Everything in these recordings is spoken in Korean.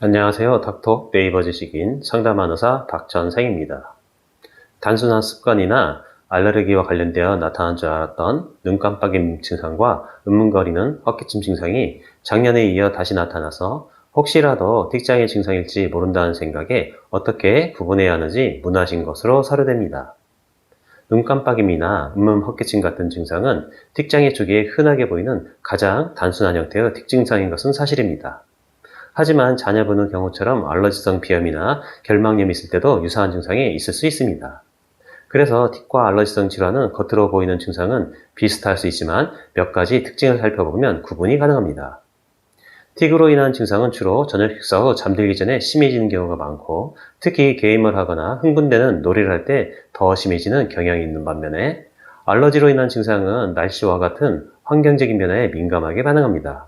안녕하세요. 닥터 네이버 지식인 상담한 의사 박전생입니다. 단순한 습관이나 알레르기와 관련되어 나타난 줄 알았던 눈 깜빡임 증상과 은문거리는 헛기침 증상이 작년에 이어 다시 나타나서 혹시라도 틱장의 증상일지 모른다는 생각에 어떻게 구분해야 하는지 문하신 것으로 사료됩니다. 눈 깜빡임이나 음음 헛기침 같은 증상은 틱장의 쪽에 흔하게 보이는 가장 단순한 형태의 틱 증상인 것은 사실입니다. 하지만 자녀분의 경우처럼 알러지성 비염이나 결막염이 있을 때도 유사한 증상이 있을 수 있습니다. 그래서 틱과 알러지성 질환은 겉으로 보이는 증상은 비슷할 수 있지만 몇 가지 특징을 살펴보면 구분이 가능합니다. 틱으로 인한 증상은 주로 저녁 식사 후 잠들기 전에 심해지는 경우가 많고 특히 게임을 하거나 흥분되는 놀이를 할 때 더 심해지는 경향이 있는 반면에 알러지로 인한 증상은 날씨와 같은 환경적인 변화에 민감하게 반응합니다.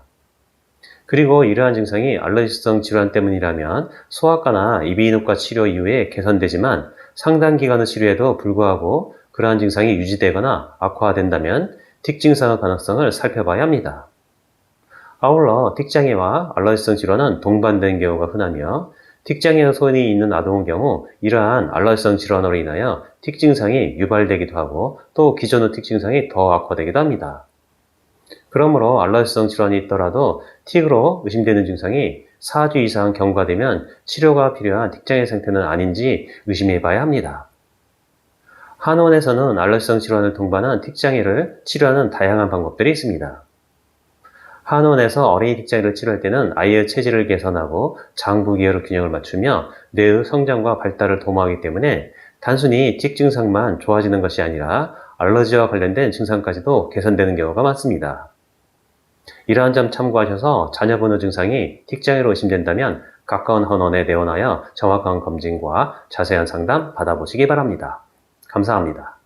그리고 이러한 증상이 알러지성 질환 때문이라면 소아과나 이비인후과 치료 이후에 개선되지만 상당 기간의 치료에도 불구하고 그러한 증상이 유지되거나 악화된다면 틱 증상의 가능성을 살펴봐야 합니다. 아울러 틱장애와 알러지성 질환은 동반된 경우가 흔하며 틱장애 소원이 있는 아동의 경우 이러한 알러지성 질환으로 인하여 틱 증상이 유발되기도 하고 또 기존의 틱 증상이 더 악화되기도 합니다. 그러므로 알러지성 질환이 있더라도 틱으로 의심되는 증상이 4주 이상 경과되면 치료가 필요한 틱장애 상태는 아닌지 의심해 봐야 합니다. 한원에서는 알러지성 질환을 동반한 틱장애를 치료하는 다양한 방법들이 있습니다. 한원에서 어린이 틱장애를 치료할 때는 아이의 체질을 개선하고 장부 기혈의 균형을 맞추며 뇌의 성장과 발달을 도모하기 때문에 단순히 틱 증상만 좋아지는 것이 아니라 알러지와 관련된 증상까지도 개선되는 경우가 많습니다. 이러한 점 참고하셔서 자녀분의 증상이 틱장애로 의심된다면 가까운 헌원에 내원하여 정확한 검진과 자세한 상담 받아보시기 바랍니다. 감사합니다.